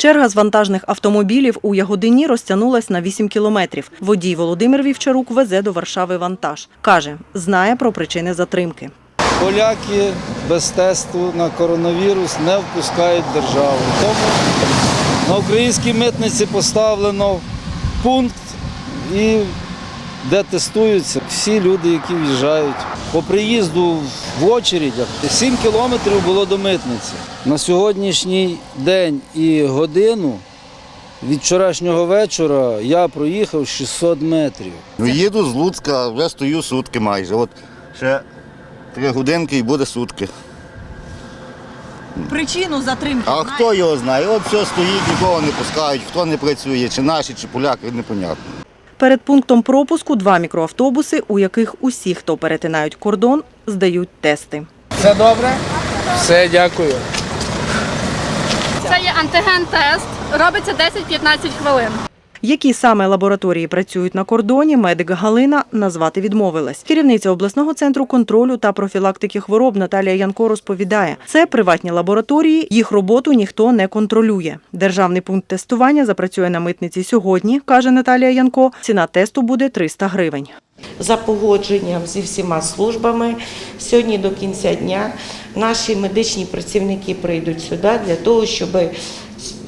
Черга з вантажних автомобілів у Ягодині розтягнулась на 8 кілометрів. Водій Володимир Вівчарук везе до Варшави вантаж. Каже, знає про причини затримки. Поляки без тесту на коронавірус не впускають державу. Тому на українській митниці поставлено пункт, і де тестуються всі люди, які в'їжджають. По приїзду в очередях 7 кілометрів було до митниці. На сьогоднішній день і годину від вчорашнього вечора я проїхав 600 метрів. Ну, їду з Луцька, вже стою сутки майже. От ще три годинки і буде сутки. Причину затримки А хто його знає? От все стоїть, нікого не пускають, хто не працює, чи наші, чи поляки, непонятно. Перед пунктом пропуску два мікроавтобуси, у яких усі, хто перетинають кордон, здають тести. Все добре? Все, дякую. Це є антиген-тест, робиться 10-15 хвилин. Які саме лабораторії працюють на кордоні, медик Галина назвати відмовилась. Керівниця обласного центру контролю та профілактики хвороб Наталія Янко розповідає, це приватні лабораторії, їх роботу ніхто не контролює. Державний пункт тестування запрацює на митниці сьогодні, каже Наталія Янко. Ціна тесту буде 300 гривень. за погодженням зі всіма службами. Сьогодні до кінця дня наші медичні працівники прийдуть сюди для того, щоб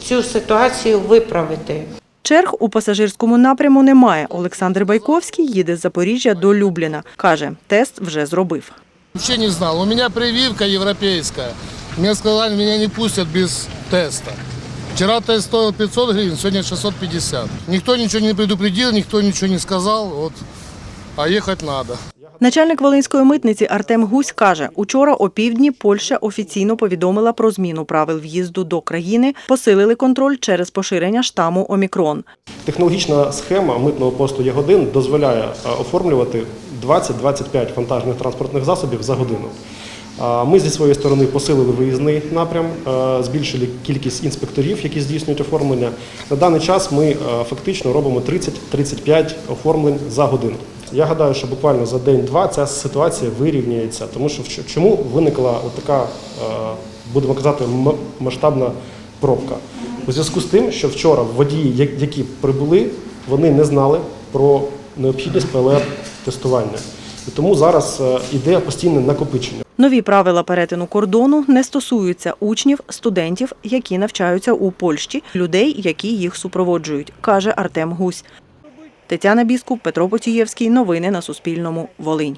цю ситуацію виправити. Черг у пасажирському напряму немає. Олександр Байковський їде з Запоріжжя до Любліна. Каже, тест вже зробив. Вообще не знал. У меня прививка европейская. Мне сказали, меня не пустят без теста. Вчера тест стоил 500 гривен, сегодня 650. Никто ничего не предупредил, никто ничего не сказал. Вот. А ехать надо. Начальник Волинської митниці Артем Гусь каже, учора о півдні Польща офіційно повідомила про зміну правил в'їзду до країни, посилили контроль через поширення штаму Омікрон. Технологічна схема митного посту Ягодин дозволяє е, оформлювати 20-25 вантажних транспортних засобів за годину. Ми зі своєї сторони посилили виїзний напрям, е, збільшили кількість інспекторів, які здійснюють оформлення. На даний час ми е, фактично робимо 30-35 оформлень за годину. Я гадаю, що буквально за день-два ця ситуація вирівнюється, тому що чому виникла така, е, будемо казати, масштабна пробка. У зв'язку з тим, що вчора водії, які прибули, вони не знали про необхідність ПЛР-тестування. І тому зараз е, іде постійне накопичення. Нові правила перетину кордону не стосуються учнів, студентів, які навчаються у Польщі, людей, які їх супроводжують, каже Артем Гусь. Тетяна Біскуп, Петро Потієвський. Новини на Суспільному. Волинь.